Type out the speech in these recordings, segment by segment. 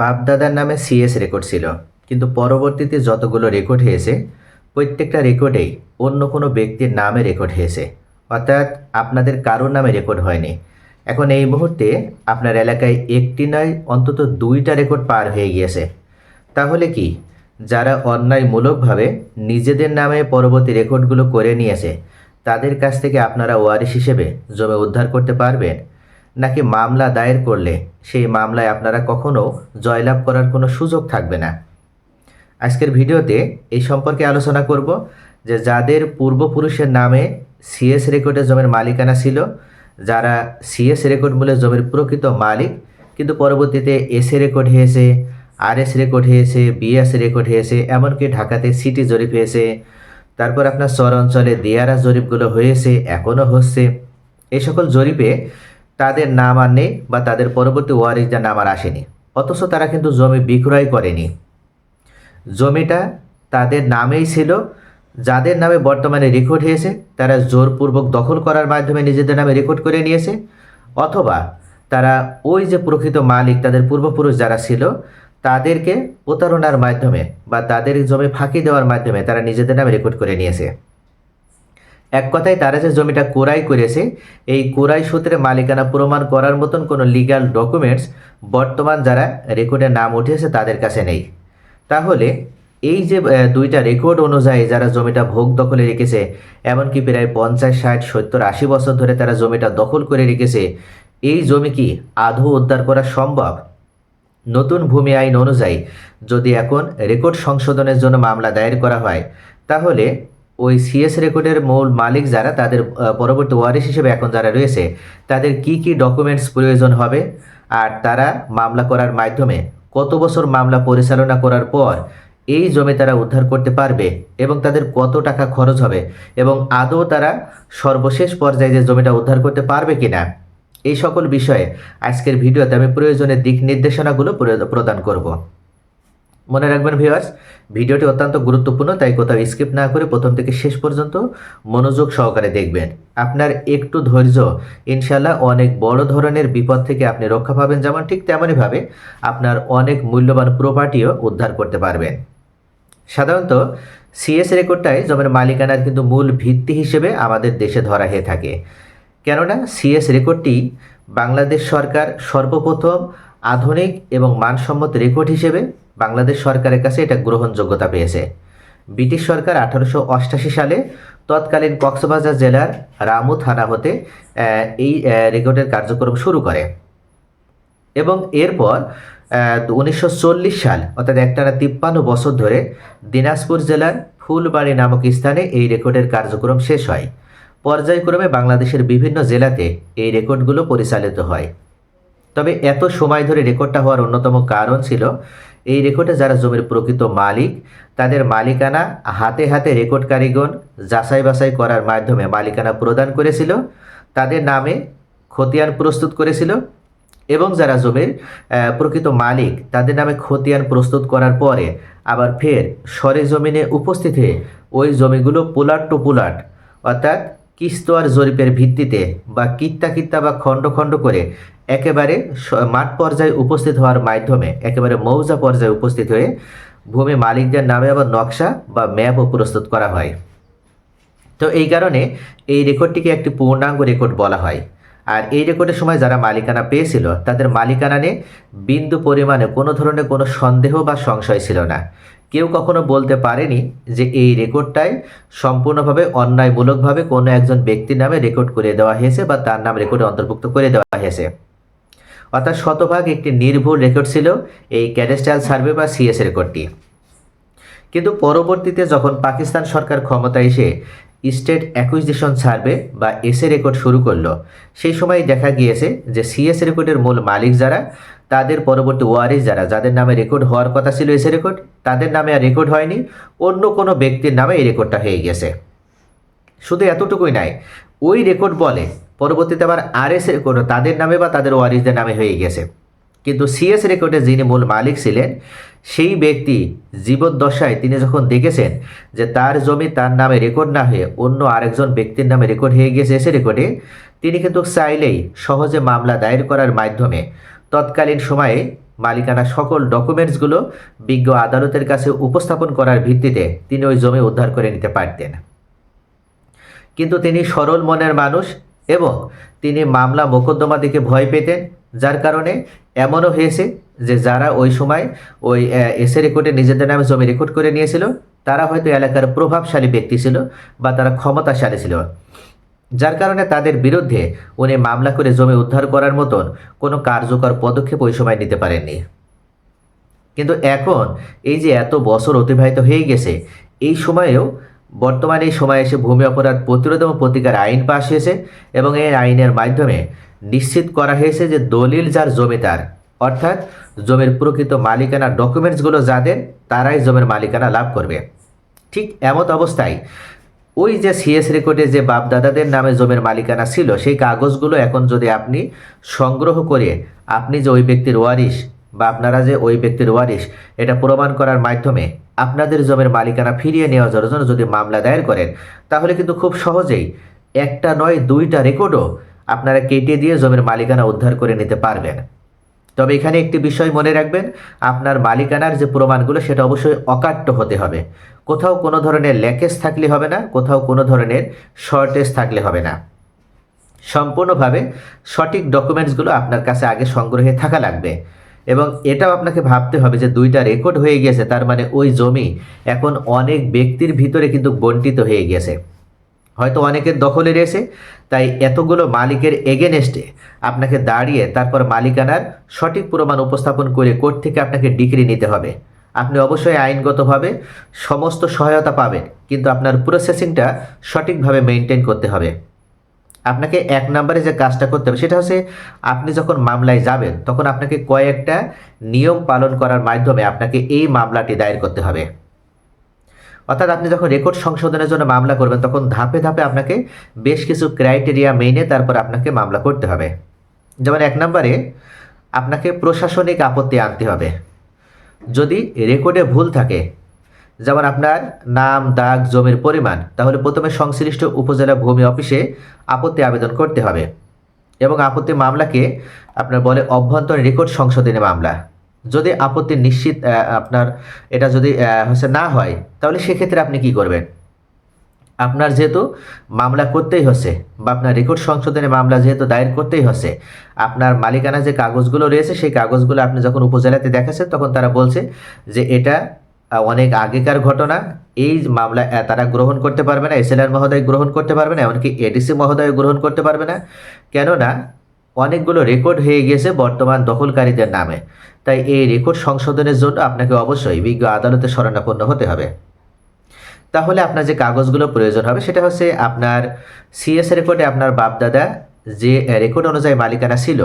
বাপদাদার নামে CS record ছিল। কিন্তু পরবর্তীতে যতগুলো রেকর্ড হয়েছে, প্রত্যেকটা রেকর্ডেই অন্য কোনো ব্যক্তির নামে রেকর্ড হয়েছে। অর্থাৎ আপনাদের কারোর নামে রেকর্ড হয়নি। এখন এই মুহূর্তে আপনার এলাকায় একটি নয়, অন্তত দুইটা রেকর্ড পার হয়ে গিয়েছে। তাহলে কি? যারা অন্যায়মূলকভাবে নিজেদের নামে পরবর্তী রেকর্ডগুলো করে নিয়েছে, তাদের কাছ থেকে আপনারা ওয়ারিশ হিসেবে জমি উদ্ধার করতে পারবেন? নাকি মামলা দায়ের করলে সেই মামলায় আপনারা কখনো জয়লাভ করার কোনো সুযোগ থাকবে না? আজকের ভিডিওতে এই সম্পর্কে আলোচনা করব যে যাদের পূর্বপুরুষের নামে সিএস রেকর্ডের জমির মালিকানা ছিল, যারা সিএস রেকর্ড মূলে জমির প্রকৃত মালিক, কিন্তু পরবর্তীতে এসএ রেকর্ড হয়েছে আরএস রেকর্ড হয়েছে বিএস রেকর্ড হয়েছে, এমনকি ঢাকাতে সিটি জরিপ হয়েছে, তারপর আপনার চর অঞ্চলে দিয়ারা জরিপগুলো হয়েছে, এখনও হচ্ছে। এই সকল জরিপে তাদের নাম আর নেই বা তাদের পরবর্তী ওয়ারিসদের নাম আর আসেনি। অথচ তারা কিন্তু জমি বিক্রয় করেনি। জমিটা তাদের নামেই ছিল। যাদের নামে বর্তমানে রেকর্ড হয়েছে, তারা জোরপূর্বক দখল করার মাধ্যমে নিজেদের নামে রেকর্ড করে নিয়েছে। অথবা তারা ওই যে প্রকৃত মালিক, তাদের পূর্বপুরুষ যারা ছিল, তাদেরকে প্রতারণার মাধ্যমে বা তাদের জমি ফাঁকি দেওয়ার মাধ্যমে তারা নিজেদের নামে রেকর্ড করে নিয়েছে। এক কথায় তারা যে জমিটা কোরাই করেছে, এই কোরাই সূত্রে মালিকানা প্রমাণ করার মতন কোনো লিগ্যাল ডকুমেন্টস বর্তমান যারা রেকর্ডে নাম উঠেছে তাদের কাছে নেই। তাহলে এই যে দুইটা রেকর্ড অনুযায়ী যারা জমিটা ভোগ দখলে রেখেছে, এমনকি প্রায় পঞ্চাশ, ষাট, সত্তর, আশি বছর ধরে তারা জমিটা দখল করে রেখেছে, এই জমি কি আধো উদ্ধার করা সম্ভব? নতুন ভূমি আইন অনুযায়ী যদি এখন রেকর্ড সংশোধনের জন্য মামলা দায়ের করা হয়, তাহলে ওই সিএস রেকর্ডের মূল মালিক যারা, তাদের পরবর্তী ওয়ারিশ হিসেবে এখন যারা রয়েছে, তাদের কি কি ডকুমেন্টস প্রয়োজন হবে? আর তারা মামলা করার মাধ্যমে কত বছর মামলা পরিচালনা করার পর এই জমি তারা উদ্ধার করতে পারবে এবং তাদের কত টাকা খরচ হবে এবং আদৌ তারা সর্বশেষ পর্যায়ে যে জমিটা উদ্ধার করতে পারবে কিনা? এই সকল বিষয়ে আজকের ভিডিওতে আমি প্রয়োজনের দিক নির্দেশনাগুলো প্রদ- প্রদান করব। মনে রাখবেন ভিউয়ার্স ভিডিওটি অত্যন্ত গুরুত্বপূর্ণ, তাই কোথাও স্কিপ না করে প্রথম থেকে শেষ পর্যন্ত মনোযোগ সহকারে দেখবেন। আপনার একটু ধৈর্য ইনশাল্লাহ অনেক বড় ধরনের বিপদ থেকে আপনি রক্ষা পাবেন, যেমন ঠিক তেমনইভাবে আপনার অনেক মূল্যবান প্রপার্টিও উদ্ধার করতে পারবেন। সাধারণত সিএস রেকর্ডটাই জমির মালিকানার কিন্তু মূল ভিত্তি হিসেবে আমাদের দেশে ধরা হয়ে থাকে। কেননা সিএস রেকর্ডটি বাংলাদেশ সরকার সর্বপ্রথম আধুনিক এবং মানসম্মত রেকর্ড হিসেবে বাংলাদেশ সরকারের কাছে এটা গ্রহণযোগ্যতা পেয়েছে। ব্রিটিশ সরকার আঠারোশো অষ্টাশি সালে তৎকালীন কক্সবাজার জেলার রামু থানা হতে এই রেকর্ডের কার্যক্রম শুরু করে। এবং এরপর উনিশশো চল্লিশ সাল, অর্থাৎ একটানা তিপ্পান্ন বছর ধরে দিনাজপুর জেলার ফুলবাড়ি নামক স্থানে এই রেকর্ডের কার্যক্রম শেষ হয়। পর্যায়ক্রমে বাংলাদেশের বিভিন্ন জেলাতে এই রেকর্ডগুলো পরিচালিত হয়। তবে এত সময় ধরে রেকর্ডটা হওয়ার অন্যতম কারণ ছিল এই রেকর্ডে যারা জমির প্রকৃত মালিক, তাদের মালিকানা হাতে হাতে রেকর্ড কারিগণ যাচাই বাছাই করার মাধ্যমে মালিকানা প্রদান করেছিল, তাদের নামে খতিয়ান প্রস্তুত করেছিল এবং যারা জমির প্রকৃত মালিক, তাদের নামে খতিয়ান প্রস্তুত করার পরে আবার ফের সরে জমিনে উপস্থিত হয়ে ওই জমিগুলো পোলাট টু পোলাট, অর্থাৎ কিস্তোয়ার জরিপের ভিত্তিতে বা কিত্তা কিত্তা বা খণ্ড খণ্ড করে একেবারে মাঠ পর্যায়ে উপস্থিত হওয়ার মাধ্যমে, একেবারে মৌজা পর্যায়ে উপস্থিত হয়ে ভূমি মালিকদের নামে আবার নকশা বা ম্যাপও প্রস্তুত করা হয়। তো এই কারণে এই রেকর্ডটিকে একটি পূর্ণাঙ্গ রেকর্ড বলা হয়। আর এই রেকর্ডের সময় যারা মালিকানা পেয়েছিল, তাদের মালিকানা নিয়ে বিন্দু পরিমাণে কোনো ধরনের কোনো সন্দেহ বা সংশয় ছিল না। কেউ কখনো বলতে পারেনি যে এই রেকর্ডটাই সম্পূর্ণভাবে অন্যায়মূলকভাবে কোনো একজন ব্যক্তির নামে রেকর্ড করে দেওয়া হয়েছে বা তার নাম রেকর্ডে অন্তর্ভুক্ত করে দেওয়া হয়েছে। অর্থাৎ শতভাগ একটি নির্ভুল রেকর্ড ছিল এই ক্যাডেস্ট্রাল সার্ভে বা সিএস রেকর্ডটি। কিন্তু পরবর্তীতে যখন পাকিস্তান সরকার ক্ষমতায় এসে স্টেট অ্যাকুইজিশন সার্ভে বা এসএ রেকর্ড শুরু করল, সেই সময় দেখা গিয়েছে যে সিএস রেকর্ডের মূল মালিক যারা তাদের পরবর্তী ওয়ারিস যারা, যাদের নামে রেকর্ড হওয়ার কথা ছিল এসে রেকর্ড, তাদের নামে আর রেকর্ড হয়নি, অন্য কোনো ব্যক্তির নামে এই রেকর্ডটা হয়ে গেছে। শুধু এতটুকুই নাই, ওই রেকর্ড বলে, পরবর্তীতে আবার আরএস রেকর্ড, তাদের নামে বা তাদের ওয়ারিসদের নামে হয়ে গেছে। কিন্তু সিএস রেকর্ডের যিনি মূল মালিক ছিলেন, সেই ব্যক্তি জীবদ্দশায় তিনি যখন দেখেছেন যে তার জমি তার নামে রেকর্ড না হয়ে অন্য আরেকজন ব্যক্তির নামে রেকর্ড হয়ে গেছে এসে রেকর্ডে, তিনি কিন্তু চাইলেই সহজে মামলা দায়ের করার মাধ্যমে তৎকালীন সময়ে মালিকানা সকল ডকুমেন্টসগুলো বিজ্ঞ আদালতের কাছে উপস্থাপন করার ভিত্তিতে তিনি ওই জমি উদ্ধার করে নিতে পারতেন। কিন্তু তিনি সরল মনের মানুষ এবং তিনি মামলা মোকদ্দমা দিকে ভয় পেতেন, যার কারণে এমনও হয়েছে যে যারা ওই সময় ওই এসে রেকর্ডে নিজেদের নামে জমি রেকর্ড করে নিয়েছিল, তারা হয়তো এলাকার প্রভাবশালী ব্যক্তি ছিল বা তারা ক্ষমতাশালী ছিল। যার কারণে তাদের বিরুদ্ধে উনি মামলা করে জমি উদ্ধার করার মতন কোনো কার্যকর পদক্ষেপ ওই সময় নিতে পারেননি। কিন্তু এখন এই যে এত বছর অতিবাহিত হয়ে গেছে, এই সময়েও বর্তমানে এই সময়ে এসে ভূমি অপরাধ প্রতিরোধ এবং প্রতিকার আইন পাশ হয়েছে এবং এই আইনের মাধ্যমে নিশ্চিত করা হয়েছে যে দলিল যার জমিদার অর্থাৎ জমির প্রকৃত মালিকানা ডকুমেন্টসগুলো যাদের, তারাই জমির মালিকানা লাভ করবে। ঠিক এমত অবস্থায় ওই যে সিএস রেকর্ডে যে বাপদাদাদের নামে জমির মালিকানা ছিল, সেই কাগজগুলো এখন যদি আপনি সংগ্রহ করে আপনি যে ওই ব্যক্তির ওয়ারিশ বা আপনারা যে ওই ব্যক্তির ওয়ারিশ, এটা প্রমাণ করার মাধ্যমে আপনাদের জমির মালিকানা ফিরিয়ে নেওয়ার জন্য যদি মামলা দায়ের করেন, তাহলে কিন্তু খুব সহজেই একটা নয়, দুইটা রেকর্ডও আপনারা কেটে দিয়ে জমির মালিকানা উদ্ধার করে নিতে পারবেন। তবে এখানে একটি বিষয় মনে রাখবেন, আপনার মালিকানার যে প্রমাণগুলো, সেটা অবশ্যই অকাট্য হতে হবে। কোথাও কোনো ধরনের ল্যাকেজ থাকলে হবে না, কোথাও কোনো ধরনের শর্টেজ থাকলে হবে না। সম্পূর্ণভাবে সঠিক ডকুমেন্টসগুলো আপনার কাছে আগে সংগ্রহে থাকা লাগবে। এবং এটাও আপনাকে ভাবতে হবে যে দুইটা রেকর্ড হয়ে গেছে তার মানে ওই জমি এখন অনেক ব্যক্তির ভিতরে কিন্তু বন্টিত হয়ে গেছে হয়তো অনেকের দখলে রয়েছে, তাই এতগুলো মালিকের এগেনেস্টে আপনাকে দাঁড়িয়ে তারপর মালিকানার সঠিক প্রমাণ উপস্থাপন করে কোর্ট থেকে আপনাকে ডিগ্রি নিতে হবে। আপনি অবশ্যই আইনগতভাবে সমস্ত সহায়তা পাবেন, কিন্তু আপনার প্রসেসিংটা সঠিকভাবে মেনটেন করতে হবে। আপনাকে এক নম্বরে যে কাজটা করতে হবে, সেটা হচ্ছে আপনি যখন মামলায় যাবেন, তখন আপনাকে কয়েকটা নিয়ম পালন করার মাধ্যমে আপনাকে এই মামলাটি দায়ের করতে হবে। অর্থাৎ আপনি যখন রেকর্ড সংশোধনের জন্য মামলা করবেন, তখন ধাপে ধাপে আপনাকে বেশ কিছু ক্রাইটেরিয়া মেনে তারপর আপনাকে মামলা করতে হবে। যেমন এক নম্বরে, আপনাকে প্রশাসনিক আপত্তি আনতে হবে। যদি রেকর্ডে ভুল থাকে, যেমন আপনার নাম, দাগ, জমির পরিমাণ, তাহলে প্রথমে সংশ্লিষ্ট উপজেলা ভূমি অফিসে আপত্তি আবেদন করতে হবে এবং আপত্তি মামলাকে আপনার বলে অভ্যন্তরীণ রেকর্ড সংশোধনী মামলা। যদি আপত্তি নিশ্চিত আপনার এটা যদি হচ্ছে না হয়, তাহলে সেক্ষেত্রে আপনি কি করবেন? আপনার যেহেতু মামলা করতেই হচ্ছে বা আপনার রেকর্ড সংশোধনে মামলা যেহেতু দায়ের করতেই হচ্ছে, আপনার মালিকানা যে কাগজগুলো রয়েছে সেই কাগজগুলো আপনি যখন উপজেলাতে দেখাচ্ছেন তখন তারা বলছে যে এটা অনেক আগেকার ঘটনা, এই মামলা তারা গ্রহণ করতে পারবে না এসএলআর মহোদয় গ্রহণ করতে পারবে না, এমনকি এডিসি মহোদয় গ্রহণ করতে পারবে না। কেননা অনেকগুলো রেকর্ড হয়ে গেছে বর্তমান দখলকারীদের নামে। তাই এই রেকর্ড সংশোধনের জন্য আপনাকে অবশ্যই বিজ্ঞ আদালতে শরণাপন্ন হতে হবে। তাহলে আপনার যে কাগজগুলো প্রয়োজন হবে, সেটা হচ্ছে আপনার সিএস রেকর্ডে আপনার বাপদাদা যে রেকর্ড অনুযায়ী মালিকানা ছিল,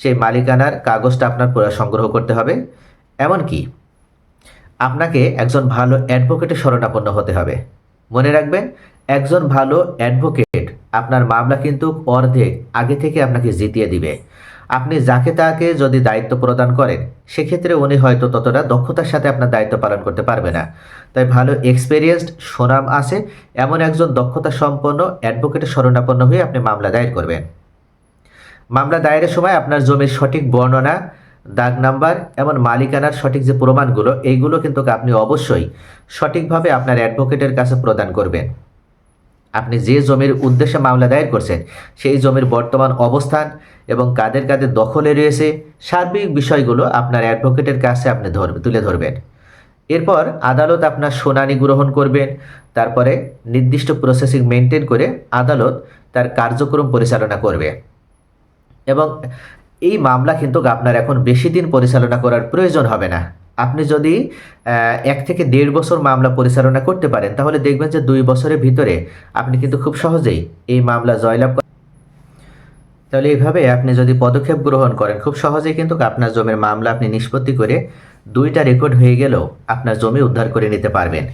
সেই মালিকানার কাগজটা আপনার সংগ্রহ করতে হবে। এমনকি আপনাকে একজন ভালো অ্যাডভোকেটের শরণাপন্ন হতে হবে। মনে রাখবেন, একজন ভালো অ্যাডভোকেট আপনার মামলা কিন্তু অর্ধেক আগে থেকে আপনাকে জিতিয়ে দিবে। আপনি যাকে তাকে যদি দায়িত্ব প্রদান করেন, সেক্ষেত্রে উনি হয়তো ততটা দক্ষতার সাথে আপনার দায়িত্ব পালন করতে পারবে না। তাই ভালো এক্সপেরিয়েন্সড সুনাম আছে, এমন একজন দক্ষতা সম্পন্ন অ্যাডভোকেটের শরণাপন্ন হয়ে আপনি মামলা দায়ের করবেন। মামলা দায়েরের সময় আপনার জমির সঠিক বর্ণনা, দাগ নাম্বার এবং মালিকানার সঠিক যে প্রমাণগুলো এইগুলো কিন্তু আপনি অবশ্যই সঠিকভাবে আপনার অ্যাডভোকেটের কাছে প্রদান করবেন। আপনি যে জমির উদ্দেশ্যে মামলা দায়ের করছেন, সেই জমির বর্তমান অবস্থান এবং কাদের কাদের দখলে রয়েছে, সার্বিক বিষয়গুলো আপনার অ্যাডভোকেটের কাছে আপনি ধরবে তুলে ধরবেন। এরপর আদালত আপনার শুনানি গ্রহণ করবেন, তারপরে নির্দিষ্ট প্রসেসিং মেনটেন করে আদালত তার কার্যক্রম পরিচালনা করবে। এবং এই মামলা কিন্তু আপনার এখন বেশি দিন পরিচালনা করার প্রয়োজন হবে না। আপনি যদি এক থেকে দেড় বছর মামলা পরিচালনা করতে পারেন, তাহলে দেখবেন যে দুই বছরের ভিতরে আপনি কিন্তু খুব সহজেই এই মামলা জয়লাভ তাহলে এইভাবে আপনি যদি পদক্ষেপ গ্রহণ করেন, খুব সহজেই কিন্তু আপনার জমির মামলা আপনি নিষ্পত্তি করে দুইটা রেকর্ড হয়ে গেলেও আপনার জমি উদ্ধার করে নিতে পারবেন।